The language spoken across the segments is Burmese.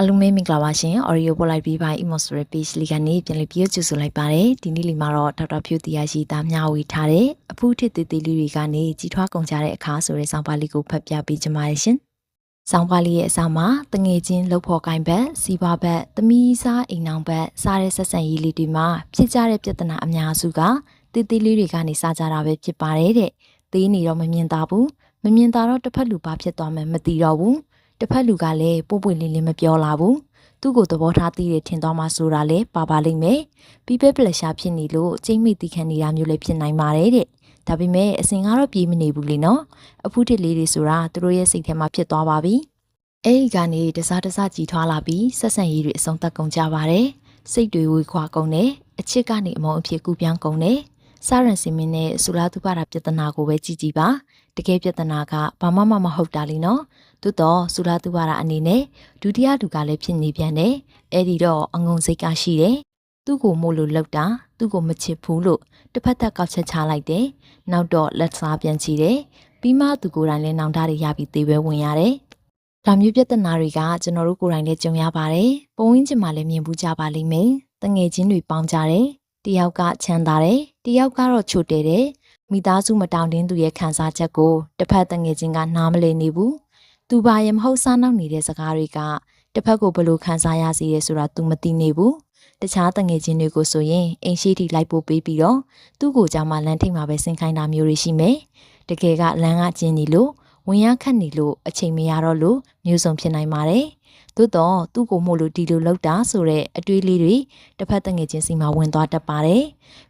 အလုံးမဲမင်္ဂလာပါရှင် Audio ပို့လိုက်ပြီးပါ Emotional Page လေးကနေပြန်လည်ပြောကြည့်ဆိုလိုက်ပါတယ်ဒီနေ့လီမှာတော့ဒေါက်တာဖြူတရားရှိသားမျှဝေထားတဲ့အဖူးထစ်သေးသေးလေးတွေကနေကြီးထွားကုန်ကြတဲ့အခါဆိုတဲ့ဆောင်းပါးလေးကိုဖတ်ပြပေးကြပါရရှင်ဆောင်းပါးလေးရဲ့အစားမှာတငယ်ချင်းလှုပ်ဖော်ကိုင်ဘက်စီပါဘက်သမီးစားအိမ်နောင်ဘက်စားတဲ့ဆက်ဆံရေးလေးတွေမှာဖြစ်ကြတဲ့ပြဿနာအများစုကသေးသေးလေးတွေကနေစားကြတာပဲဖြစ်ပါတယ်တဲ့သေးနေတော့မမြင်သာဘူးမမြင်သာတော့တစ်ဖက်လူပါဖြစ်သွားမှမသိတော့ဘူး တစ်ဖက်လူကလည်းပို့ပွင့်လင်းလင်းမပြောလာဘူးသူ့ကိုသဘောထားသိတယ်ထင်သွားမှဆိုတာလဲပါပါလိမ့်မယ်ပြီးပဲပလက်ရှာဖြစ်နေလို့ကျိမ့်မိတိခံနေတာမျိုးလည်းဖြစ်နိုင်ပါတယ်တဲ့ဒါပေမဲ့အစင်ကတော့ပြေးမနေဘူးလေနော်အဖူးတစ်လေးတွေဆိုတာသူတို့ရဲ့စိတ်ထဲမှာဖြစ်သွားပါပြီအဲ့ဒီကနေတစားတစားကြီးထွားလာပြီးဆက်ဆံရေးတွေအဆုံးသတ်ကုန်ကြပါတယ်စိတ်တွေဝေခွာကုန်တယ်အချစ်ကနေအမုံအဖြစ်ကူပြောင်းကုန်တယ် စာရန်စင်မင်းနဲ့ဆူလာသူပါတာပြဿနာကိုပဲကြည့်ကြည့်ပါတကယ်ပြဿနာကဘာမှမမဟုတ်တာလीနော်သို့တော့ဆူလာသူဝါရာအနေနဲ့ဒုတိယလူကလည်းဖြစ်နေပြန်တယ်။အဲ့ဒီတော့အငုံစိတ်ကရှိတယ်။သူ့ကိုမို့လို့လောက်တာသူ့ကိုမချစ်ဘူးလို့တစ်ဖက်သက်ကောက်ချက်ချလိုက်တယ်။နောက်တော့လက်စားပြန်ချီတယ်။ပြီးမှသူကိုယ်တိုင်လည်းနောင်တရရပြီးသေးပဲဝင်ရတယ်။ဒါမျိုးပြဿနာတွေကကျွန်တော်တို့ကိုယ်တိုင်လည်းကြုံရပါတယ်။ပုံဝင်းကျင်မှာလည်းမြင်ဘူးကြပါလိမ့်မယ်။တငယ်ချင်းတွေပေါင်းကြတယ်။တယောက်ကချမ်းသာတယ်။ တယောက်ကတော့ချိုတယ်တယ်။မိသားစုမတောင်းတင်းသူရဲ့ခံစားချက်ကိုတစ်ဖက်တငယ်ချင်းကနားမလည်နေဘူး။ तू ဘာရမဟုတ်စားနောက်နေတဲ့စကားတွေကတစ်ဖက်ကိုဘလို့ခံစားရစေရဲဆိုတာ तू မသိနေဘူးတခြားတငယ်ချင်းတွေကိုဆိုရင်အိမ်ရှိထိလိုက်ပို့ပေးပြီးတော့သူ့ကိုကြောင်မှလမ်းထိပ်မှာပဲဆင်ခိုင်းတာမျိုးတွေရှိမယ်တကယ်ကလမ်းကကျင်းနေလို့ ဝင်ရခတ်နေလို့အချိန်မရတော့လို့မျိုးစုံဖြစ်နိုင်ပါတယ်သို့တော့သူ့ကိုမို့လို့ဒီလိုလောက်တာဆိုတဲ့အတွေးလေးတွေတစ်ဖက်တငယ်ချင်းစီမှာဝင်သွားတတ်ပါတယ်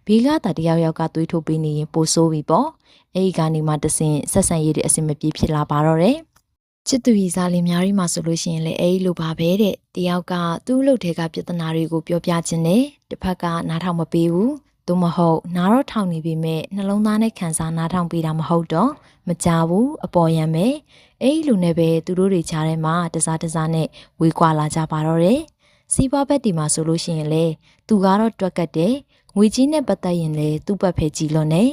ဘေးကတာတယောက်ယောက်ကသွေးထုတ်ပေးနေရင်ပိုဆိုးပြီပေါ့အဲဒီကနေမှတဆင်ဆက်ဆံရေးတွေအဆင်မပြေဖြစ်လာပါတော့တယ်ချစ်သူရည်စားလေးများရီမှာဆိုလို့ရှိရင်လည်းအဲဒီလိုပါပဲတဲ့တယောက်ကသူ့အလုပ်ထဲကပြဿနာတွေကိုပြောပြခြင်းနဲ့တစ်ဖက်ကနားထောင်မပေးဘူး သို့မဟုတ်နားတော့ထောင်နေပြီမဲ့နှလုံးသားနဲ့ခံစားနားထောင်ပေးတာမဟုတ်တော့မကြဘူးအပေါ်ယံပဲအဲ့ဒီလိုနဲ့ပဲသူတို့တွေချားထဲမှာတစားတစားနဲ့ဝေးကွာလာကြပါတော့တယ်စီးပွားဘက်ဒီမှာဆိုလို့ရှိရင်လေသူကတော့တွက်ကတ်တယ်ငွေကြီးနဲ့ပတ်သက်ရင်လေသူ့ဘက်ဖဲကြည်လွန်နေ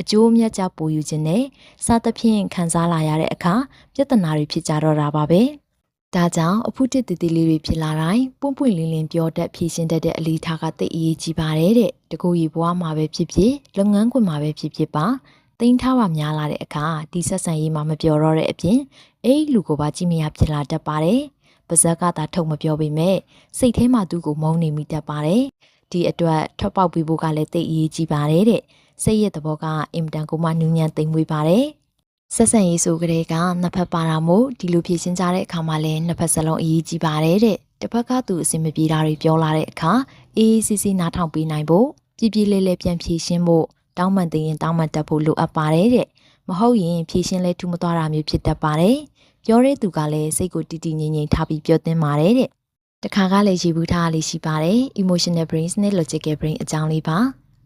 အကျိုးအမြတ်ကြပိုယူခြင်းနဲ့စားသဖြင့်ခံစားလာရတဲ့အခါပြဿနာတွေဖြစ်ကြတော့တာပါပဲ ဒါကြောင့်အဖုတစ်တည်တည်လေးတွေဖြစ်လာတိုင်းပွန့်ပွန့်လင်းလင်းပြောတတ်ဖြည့်ရှင်းတတ်တဲ့အလေးထားကတိတ်အရေးကြီးပါတယ်တဲ့တကူရီဘွားမှာပဲဖြစ်ဖြစ်လုပ်ငန်းခွင်မှာပဲဖြစ်ဖြစ်ပါတိန်းထားပါများလာတဲ့အခါဒီဆက်ဆံရေးမှာမပြောတော့တဲ့အပြင်အဲ့ဒီလူကိုပါကြည့်မရဖြစ်လာတတ်ပါတယ်ပါဇက်ကသာထုတ်မပြောပေမဲ့စိတ်ထဲမှာသူ့ကိုမုန်းနေမိတတ်ပါတယ်ဒီအတွက်ထွက်ပေါက်ပြီးဖို့ကလည်းတိတ်အရေးကြီးပါတယ်တဲ့စိတ်ရဲ့သဘောကအင်မတန်ကိုမှနူးညံ့သိမ်မွေးပါတယ် ဆက်ဆံရေးဆိုကြတဲ့ကနှစ်ဖက်ပါတာမို့ဒီလိုဖြည့်ရှင်းကြတဲ့အခါမှာလည်းနှစ်ဖက်စလုံးအရေးကြီးပါတယ်တဲ့တစ်ဖက်ကသူအဆင်မပြေတာတွေပြောလာတဲ့အခါအေးအေးဆေးဆေးနားထောင်ပေးနိုင်ဖို့ပြပြလေးလေးပြန်ဖြည့်ရှင်းဖို့တောင်းပန်သိရင်တောင်းပန်တတ်ဖို့လိုအပ်ပါတယ်တဲ့မဟုတ်ရင်ဖြည့်ရှင်းလဲထူမသွားတာမျိုးဖြစ်တတ်ပါတယ်ပြောတဲ့သူကလည်းစိတ်ကိုတည်တည်ငြိမ်ငြိမ်ထားပြီးပြောသင့်ပါတယ်တဲ့တခါကလည်းရေဘူးထားလေးရှိပါတယ် emotional brains နဲ့ logical brain အကြောင်းလေးပါ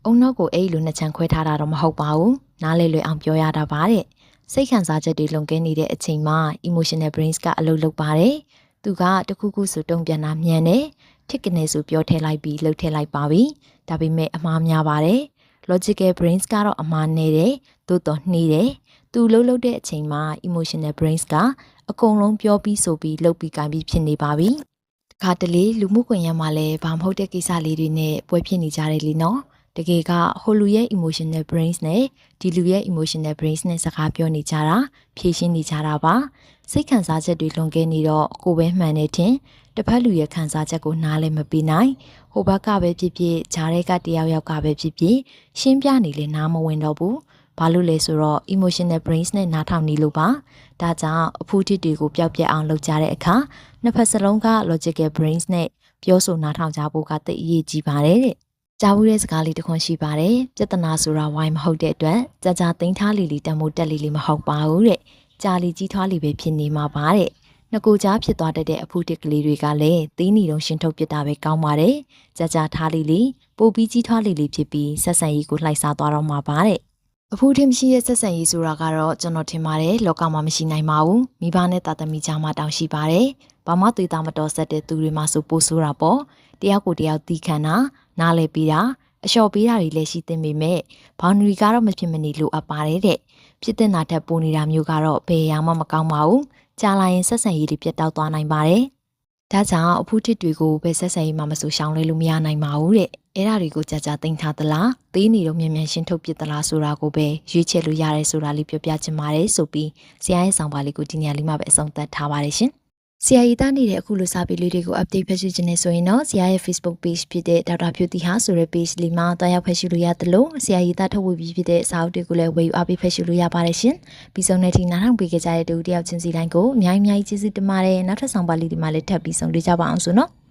အုံနောက်ကိုအဲ့လိုနှစ်ချမ်းခွဲထားတာတော့မဟုတ်ပါဘူးနားလေလွယ်အောင်ပြောရတာပါတဲ့ စိတ်ခံစားချက်တွေလွန်ကဲနေတဲ့အချိန်မှာ emotional brains ကအလုပ်လုပ်ပါတယ်သူကတခုခုဆိုတုံ့ပြန်တာမြန်တယ်ထစ်ကနေဆိုပြောထဲလိုက်ပြီးလှုပ်ထဲလိုက်ပါပြီဒါပေမဲ့အမှားများပါတယ် logical brains ကတော့အမှားနေတယ်သို့တော့နှီးတယ်သူလှုပ်လှုပ်တဲ့အချိန်မှာ emotional brains ကအကုန်လုံးပြောပြီးဆိုပြီးလှုပ်ပြီးကိုင်ပြီးဖြစ်နေပါပြီတခါတလေလူမှုကွန်ရက်မှာလည်းဘာမဟုတ်တဲ့ကိစ္စလေးတွေနဲ့ပွဲဖြစ်နေကြတယ်လीနော် တကယ်ကဟိုလူရဲ့ emotional brains နဲ့ဒီလူရဲ့ emotional brains နဲ့စကားပြောနေကြတာဖြည့်ရှင်းနေကြတာပါစိတ်ခံစားချက်တွေလွန်ကဲနေတော့ကိုပဲမှန်နေတင်တစ်ဖက်လူရဲ့ခံစားချက်ကိုနားလည်းမပြီးနိုင်ဟိုဘက်ကပဲဖြစ်ဖြစ်ဂျားတဲ့ကတယောက်ယောက်ကပဲဖြစ်ဖြစ်ရှင်းပြနေလေနားမဝင်တော့ဘူးဘာလို့လဲဆိုတော့ emotional brains နဲ့နားထောင်နေလို့ပါဒါကြောင့်အဖူးထစ်တွေကိုပျောက်ပြက်အောင်လုပ်ကြတဲ့အခါနှစ်ဖက်စလုံးက logical brains နဲ့ပြောဆိုနားထောင်ကြဖို့ကသိအရေးကြီးပါတယ်တဲ့ ကြားဘူးတဲ့စကားလေးတစ်ခွန်းရှိပါတယ်ပြဿနာဆိုတာဝိုင်းမဟုတ်တဲ့အတွက်ကြာကြာသိမ်းထားလီလီတန်မိုးတက်လီလီမဟုတ်ပါဘူးတဲ့ကြာလီကြီးထွားလီပဲဖြစ်နေမှာပါတဲ့ငကိုကြားဖြစ်သွားတတ်တဲ့အဖူးတစ်ကလေးတွေကလည်းသီးနီတုံရှင်းထုတ်ပစ်တာပဲကောင်းပါတယ်ကြာကြာထားလီလီပိုပြီးကြီးထွားလီလီဖြစ်ပြီးဆက်ဆံရေးကိုလှိုက်စားသွားတော့မှာပါတဲ့အဖိုးထင်မရှိရဲ့ဆက်ဆံရေးဆိုတာကတော့ကျွန်တော်ထင်ပါတယ်လောကမှာမရှိနိုင်ပါဘူးမိဘနဲ့တာသမီကြားမှာတောင်းရှိပါတယ်ဘာမှသွေးသားမတော်ဆက်တဲ့သူတွေမှာဆိုပိုဆိုးတာပေါ့တယောက်ကိုတယောက်တီးခံတာ နားလဲပြီးတာအလျှော်ပေးတာတွေလည်းရှိသင့်ပေမဲ့ဘောင်နရီကတော့မဖြစ်မနေလိုအပ်ပါတယ်တဲ့ဖြစ်တဲ့နာထက်ပိုနေတာမျိုးကတော့ဘယ်ရာမှမကောင်းပါဘူးကြာလာရင်ဆက်ဆံရေးတွေပြတ်တောက်သွားနိုင်ပါတယ်ဒါကြောင့်အဖူးထစ်တွေကိုဘယ်ဆက်ဆံရေးမှမဆိုရှောင်လဲလို့မရနိုင်ပါဘူးတဲ့အဲ့ဒါတွေကိုကြာကြာတင်ထားသလားသေးနေတော့မြန်မြန်ရှင်းထုတ်ပစ်သလားဆိုတာကိုပဲရွေးချယ်လို့ရတယ်ဆိုတာလေးပြောပြချင်ပါတယ်ဆိုပြီးဆရာရဲ့ဆောင်ပါလေးကိုဒီနေရာလေးမှာပဲအဆုံးသတ်ထားပါတယ်ရှင် ဆရာကြီးတားနေတဲ့အခုလိုစာပေလေးတွေကို update ဖတ်ရှုခြင်းနဲ့ဆိုရင်တော့ဆရာရဲ့ Facebook page ဖြစ်တဲ့ဒေါက်တာဖြူတီဟာဆိုတဲ့ page လေးမှာတွားရောက်ဖတ်ရှုလို့ရတယ်လို့ဆရာကြီးတားထုတ်ဝေပြီးဖြစ်တဲ့စာအုပ်တွေကိုလည်းဝယ်ယူအားပေးဖတ်ရှုလို့ရပါတယ်ရှင်ပြီးဆုံးတဲ့ထိနားထောင်ပေးကြတဲ့တူတယောက်ချင်းစီတိုင်းကိုအများကြီးအများကြီးကျေးဇူးတင်ပါတယ်နောက်ထပ်ဆောင်ပါလေးဒီမှာလည်းထပ်ပြီးဆုံးတွေ့ကြပါအောင်ဆိုနော်